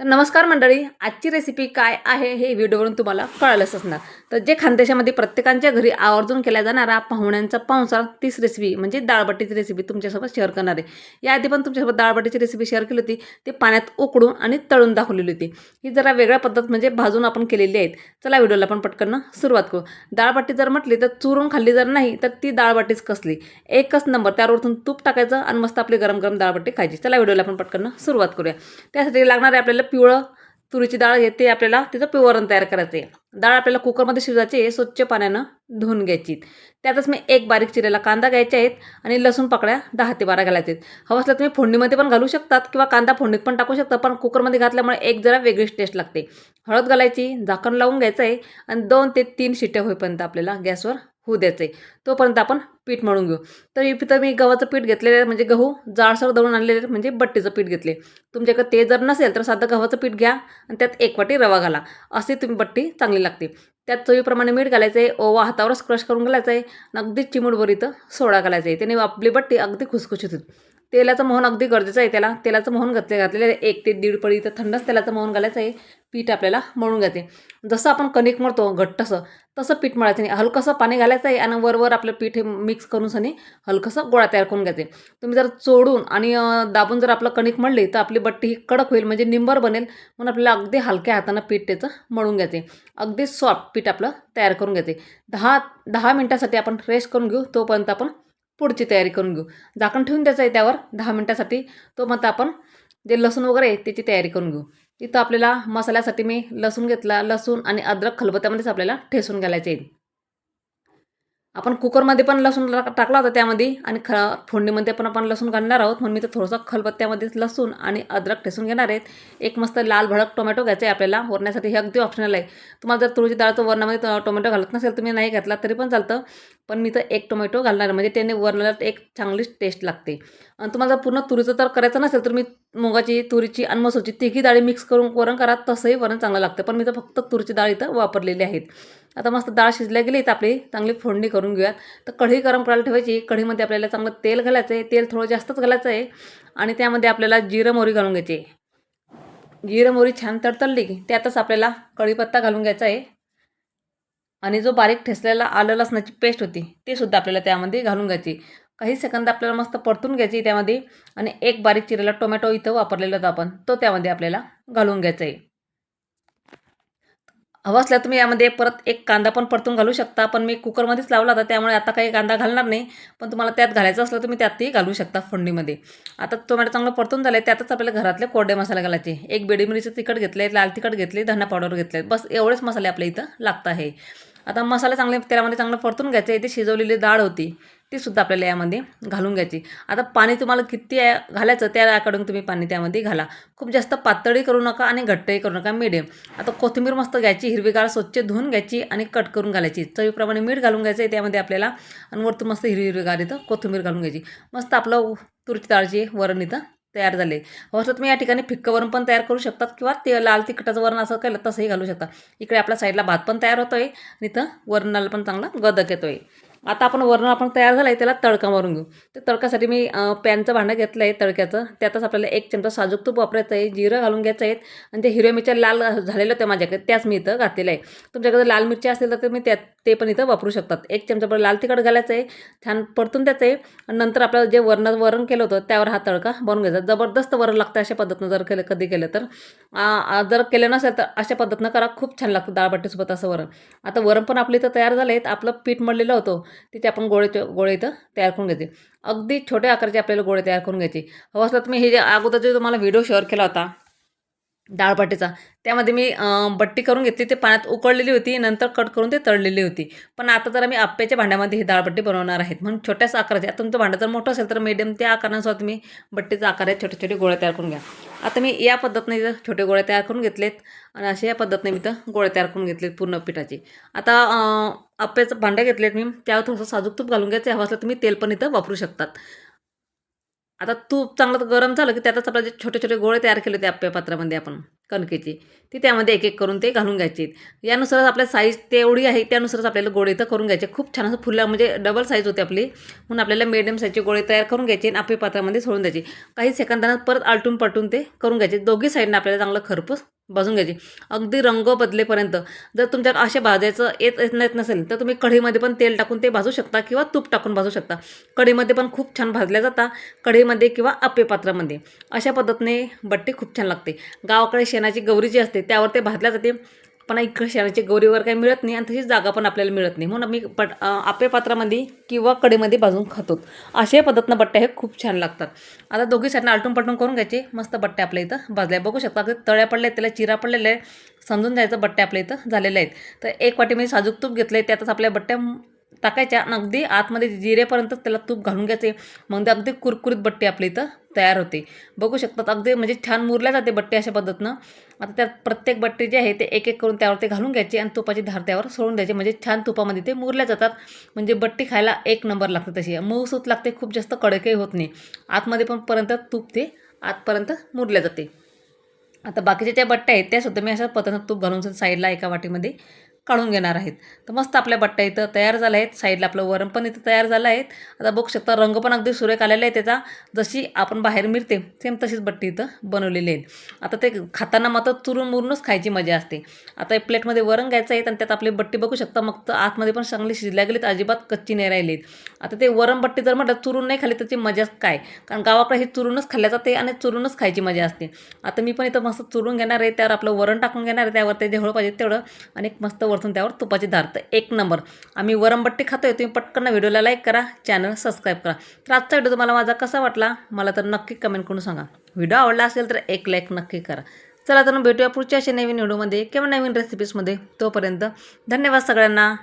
तर नमस्कार मंडळी आजची रेसिपी काय आहे हे व्हिडिओवरून तुम्हाला कळालंच असणार. तर जे खानदेशामध्ये प्रत्येकांच्या घरी आवर्जून केल्या जाणारा पाहुण्यांचा पावसाळा तीच रेसिपी म्हणजे डाळबट्टीची रेसिपी तुमच्यासोबत शेअर करणार आहे. याआधी पण तुमच्यासोबत डाळबट्टीची रेसिपी शेअर केली होती ते पाण्यात उकडून आणि तळून दाखवलेली होती. ही जरा वेगळ्या पद्धत म्हणजे भाजून आपण केलेली आहेत. चला व्हिडिओला आपण पटकन सुरुवात करू. डाळबट्टी जर म्हटली तर चुरून खाल्ली जर नाही तर ती डाळबट्टीच कसली. एकच नंबर त्यावरतून तूप टाकायचं आणि मस्त आपली गरम गरम डाळबट्टी खायची. चला व्हिडिओला आपण पटकन सुरुवात करूया. त्यासाठी लागणारे आपल्याला पिवळं तुरीची डाळ येते आपल्याला तिचं पिवरण तयार करायचं आहे. डाळ आपल्याला कुकरमध्ये शिजायची स्वच्छ पाण्यानं धुवून घ्यायची त्यातच मी एक बारीक चिरेला कांदा घ्यायचे आहेत आणि लसूण पाकळ्या दहा ते बारा घालायचे आहेत. हवं असलं तुम्ही फोडणीमध्ये पण घालू शकतात किंवा कांदा फोडणीत पण टाकू शकता पण कुकरमध्ये घातल्यामुळे एक जरा वेगळीच टेस्ट लागते. हळद घालायची झाकण लावून घ्यायचं आहे आणि दोन ते तीन शिट्ट्या होईपर्यंत आपल्याला गॅसवर होऊ द्यायचं आहे तोपर्यंत आपण पीठ मळून घेऊ. तर इथं मी गव्हाचं पीठ घेतलेलं आहे म्हणजे गहू जाडसर दळून आणलेले म्हणजे बट्टीचं पीठ घेतले. तुमच्याकडे ते जर नसेल तर साधं गव्हाचं पीठ घ्या आणि त्यात एक वाटी रवा घाला. अशी तुम्ही बट्टी चांगली लागते. त्यात चवीप्रमाणे मीठ घालायचं आहे ओवा हातावरच क्रश करून घालायचं आहे आणि अगदी चिमूटभर इथं सोडा घालायचा आहे त्याने आपली बट्टी अगदी खुसखुशीत होती तेलाचं मोहन अगदी गरजेचं आहे. त्याला तेलाचं मोहन घातले घातलेलं आहे. एक ते दीड पळी तर थंडच तेलाचं मोहन घालायचं आहे. पीठ आपल्याला मळून घ्यायचे जसं आपण कणिक मळतो घट्टसं तसं पीठ मळायचं नाही. हलकंसं पाणी घालायचं आहे आणि वरवर आपलं पीठ हे मिक्स करून सनी हलकंसं गोळा तयार करून घ्यायचे तुम्ही जर चोडून आणि दाबून जर आपलं कणिक मळली तर आपली बट्टी ही कडक होईल म्हणजे निंबर बनेल. म्हणून आपल्याला अगदी हलक्या हातानं पीठ त्याचं मळून घ्यायचे अगदी सॉफ्ट पीठ आपलं तयार करून घ्यायचे दहा दहा मिनटासाठी आपण फ्रेश करून घेऊ. तोपर्यंत आपण पुढची तयारी करून घेऊ. झाकण ठेवून द्यायचं आहे त्यावर दहा मिनटासाठी तो मग आपण जे लसूण वगैरे आहे त्याची तयारी करून घेऊ. इथं आपल्याला मसाल्यासाठी मी लसूण घेतला लसूण आणि अद्रक खलबत्त्यामध्येच आपल्याला ठेसून घालायचे येईल आपण कुकरमध्ये पण लसूण टाकला होता त्यामध्ये आणि ख फोडणीमध्ये पण आपण लसूण घालणार आहोत. म्हणून मी तर थोडंसं खलबत्त्यामध्ये लसूण आणि अद्रक ठेसून घेणार आहेत. एक मस्त लाल भडक टोमॅटो घ्यायचा आहे आपल्याला. वरण्यासाठी हे अगदी ऑप्शनल आहे. तुम्हाला जर तुळशी डाळचं वरणामध्ये टोमॅटो घालत नसेल तुम्ही नाही घातला तरी पण चालतं. पण मी तर एक टोमॅटो घालणार म्हणजे त्याने वरणाला एक चांगलीच टेस्ट लागते. आणि तुम्हाला जर पूर्ण तुरीचं तर करायचं नसेल तर मी मुगाची तुरीची आणि मसूरची तिघी डाळी मिक्स करून वरण करा तसंही वरण चांगलं लागतं. पण मी तर फक्त तुरीची डाळ इथं वापरलेली आहेत. आता मस्त डाळ शिजल्या गेली तर आपली चांगली फोडणी करून घेऊयात. तर कढी गरम करायला ठेवायची. कढीमध्ये आपल्याला चांगलं तेल घालायचं आहे. तेल थोडं जास्तच घालायचं आहे. आणि त्यामध्ये आपल्याला जिरं मोहरी घालून घ्यायची जिरं मोहरी छान तडतडली की त्यातच आपल्याला कढीपत्ता घालून घ्यायचा आहे. आणि जो बारीक ठेसलेला आलं लसणाची पेस्ट होती ते सुद्धा आपल्याला त्यामध्ये घालून घ्यायची. काही सेकंद आपल्याला मस्त परतून घ्यायची त्यामध्ये आणि एक बारीक चिरेला टोमॅटो इथं वापरलेला होता आपण तो त्यामध्ये आपल्याला घालून घ्यायचा आहे. हवं असल्या तुम्ही यामध्ये परत एक कांदा पण परतून घालू शकता पण मी कुकरमध्येच लावला होता त्यामुळे आता काही कांदा घालणार नाही पण तुम्हाला त्यात घालायचं असलं तुम्ही त्यातही घालू शकता फोडणीमध्ये. आता टोमॅटो चांगलं परतून झालं आहे त्यातच आपल्याला घरातले कोरडे मसाले घालायचे. एक बेडी मिरीचं तिखट घेतले लाल तिखट घेतले धना पावडर घेतले बस एवढेच मसाले आपल्या इथं लागत आहे. आता मसाला चांगले तेलामध्ये चांगलं परतून घ्यायचे इथे शिजवलेली डाळ होती ती सुद्धा आपल्याला यामध्ये घालून घ्यायची. आता पाणी तुम्हाला किती घालायचं त्याकडून तुम्ही पाणी त्यामध्ये घाला. खूप जास्त पातळी करू नका आणि घट्टही करू नका मिडियम आता कोथिंबीर मस्त घ्यायची हिरवीगार स्वच्छ धुवून घ्यायची आणि कट करून घालायची. चवीप्रमाणे मीठ घालून घ्यायचं आहे त्यामध्ये आपल्याला आणि वरतून मस्त हिरवी हिरवीगार इथं कोथिंबीर घालून घ्यायची. मस्त आपलं तुरीची डाळची वरण इथं तयार झाले. असं तुम्ही या ठिकाणी फिक्कं वरण पण तयार करू शकतात किंवा ते लाल तिखटाचं वरण असं केलं तसंही घालू शकता. इकडे आपल्या साईडला भात पण तयार होतो आहे आणि इथं वरणाला पण चांगला गदक येतो आहे आता आपण वरण आपण तयार झालं आहे त्याला तडका मारून घेऊ. तर तडकासाठी मी पॅनचं भांडं घेतलं आहे तडक्याचं. त्यातच आपल्याला एक चमचा साजूक तूप वापरायचं आहे जिरं घालून घ्यायचं आहे आणि ते हिरव्या मिरच्या लाल झालेलं होत्या माझ्याकडे त्याच मी इथं घातलेलं आहे. तुमच्याकडे लाल मिरची असेल तर तुम्ही त्यात ते पण इथं वापरू शकतात. एक चमचा लाल तिखट घालायचं आहे छान परतून द्यायचं आहे आणि नंतर आपल्याला जे वरण वरण केलं होतं त्यावर हा तडका बनवून घ्यायचा. जबरदस्त वरण लागतं अशा पद्धतीनं जर केलं कधी केलं तर. जर केलं नसेल तर अशा पद्धतीनं करा खूप छान लागतं डाळबट्टीसोबत असं वरण. आता वरण पण आपलं इथं तयार झालं आहे आपलं पीठ मळलेलं होतं. तिथे आपण गोळे गोळे इथं तयार करून घ्यायचे अगदी छोट्या आकाराचे आपल्याला गोळे तयार करून घ्यायचे. हवं असलं तुम्ही हे जे अगोदर जे तुम्हाला व्हिडिओ शेअर केला होता डाळबट्टीचा त्यामध्ये मी बट्टी करून घेतली ते पाण्यात उकळलेली होती नंतर कट करून ते तळलेली होती. पण आता जर मी आप्याच्या भांड्यामध्ये ही डाळपट्टी बनवणार आहेत म्हणून छोट्याच आकाराचे आता तुमचं भांडं जर मोठं असेल तर मीडियम त्या आकारानुसार तुम्ही बट्टीचा आकार आहे छोटे छोटे गोळ्या तयार करून घ्या. आता मी या पद्धतीने इथं छोटे गोळ्या तयार करून घेतलेत. आणि अशा या पद्धतीने मी इथं गोळे तयार करून घेतलेत पूर्ण पिठाचे. आता आप्याचं भांडं घेतलेत मी. त्यावर थोडंसं साजूक तूप घालून घ्यायचं हवं असलं तुम्ही तेल पण इथं वापरू शकतात. आता तूप चांगलं गरम झालं की त्यातच आपल्या जे छोटे छोटे गोळे तयार केले होते आप्या पात्रामध्ये आपण कणकेचे ती त्यामध्ये एक एक करून ते घालून घ्यायचे. यानुसारच आपल्या साईज तेवढी आहे त्यानुसारच आपल्याला गोळे तर करून घ्यायचे. खूप छान असं फुलं म्हणजे डबल साईज होते आपली. म्हणून आपल्याला मिडियम साईजचे गोळे तयार करून घ्यायचे आणि आपल्या पात्रामध्ये सोडून द्यायचे. काही सेकंदानं परत आलटून पलटून ते करून घ्यायचे. दोघी साईडनं आपल्याला चांगलं खरपूस भाजून घ्यायची. अगदी रंग बदलेपर्यंत जर तुमच्या असे भाजायचं येत येत येत नसेल तर तुम्ही कढईमध्ये पण तेल टाकून ते भाजू शकता किंवा तूप टाकून भाजू शकता. कढईमध्ये पण खूप छान भाजल्या जातात कढईमध्ये किंवा आप्पे पात्रामध्ये. अशा पद्धतीने बट्टी खूप छान लागते. गावाकडे शेणाची गौरी जी असते त्यावर ते भाजल्या जाते. पण इकडे शेणाची गौरीवर काही मिळत नाही आणि तशीच जागा पण आपल्याला मिळत नाही. म्हणून आम्ही पट आपे पात्रामध्ये किंवा कडेमध्ये भाजून खातो. अशा पद्धतीनं बट्ट्या हे खूप छान लागतात. आता दोघी साईडनं आलटून पलटून करून घ्यायचे. मस्त बट्ट्या आपल्या इथं भाजल्या. बघू शकता अगदी तळ्या पडल्या आहेत, त्याला चिरा पडलेल्या आहे समजून जायचं बट्ट्या आपल्या इथं झालेल्या आहेत. तर एक वाटी मी साजूक तूप घेतलं आहे त्यातच आपल्या बट्ट्या टाकायच्या आणि अगदी आतमध्ये जिरेपर्यंत त्याला तूप घालून घ्यायचे. मग ते अगदी कुरकुरीत बट्टी आपल्या इथं तयार होते. बघू शकतात अगदी म्हणजे छान मुरल्या जाते बट्टी अशा पद्धतीनं. आता त्यात प्रत्येक बट्टी जे आहे ते एक एक करून त्यावर ते घालून घ्यायचे आणि तुपाची धार त्यावर सोडून द्यायचे. म्हणजे छान तुपामध्ये ते मुरल्या जातात. म्हणजे बट्टी खायला एक नंबर लागते तशी मऊसूत लागते खूप जास्त कडकही होत नाही. आतमध्ये पण पर्यंत तूप ते आतपर्यंत मुरल्या जाते. आता बाकीच्या ज्या बट्ट्या आहेत त्यासुद्धा मी अशा पद्धतीनं तूप घालून साईडला एका वाटीमध्ये काढून घेणार आहेत. तर मस्त आपल्या बट्ट्या इथं तयार झाल्या आहेत. साईडला आपलं वरण पण इथं तयार झालं आहे आता बघू शकता रंग पण अगदी सुरेख आलेला आहे त्याचा. जशी आपण बाहेर मिळते सेम तशीच बट्टी इथं बनवलेली आहेत. आता ते खाताना मात्र चुरून मुरूनच खायची मजा असते. आता एक प्लेटमध्ये वरण घ्यायचं आहे आणि त्यात आपली बट्टी बघू शकता मग तर आतमध्ये पण चांगली शिजल्या गेलीत अजिबात कच्ची नाही राहिलीत आता ते वरण बट्टी जर म्हटलं चुरून नाही खाली त्याची मजाच काय? कारण गावाकडे हे चुरूनच खाल्ल्या जाते आणि चुरूनच खायची मजा असते. आता मी पण इथं मस्त चुरून घेणार आहे त्यावर आपलं वरण टाकून घेणार आहे त्यावर ते जेवढं पाहिजे तेवढं आणि मस्त वरतून त्यावर तुपाची धार. तर एक नंबर. आम्ही वरणबट्टी खातोय तुम्ही पटकन व्हिडिओला लाईक करा चॅनल सबस्क्राईब करा. तर आजचा व्हिडिओ तुम्हाला माझा कसा वाटला मला तर नक्की कमेंट करून सांगा. व्हिडिओ आवडला असेल तर एक लाईक नक्की करा. चला तर मग भेटूया पुढच्या अशा नवीन व्हिडिओमध्ये किंवा नवीन रेसिपीजमध्ये तोपर्यंत धन्यवाद सगळ्यांना.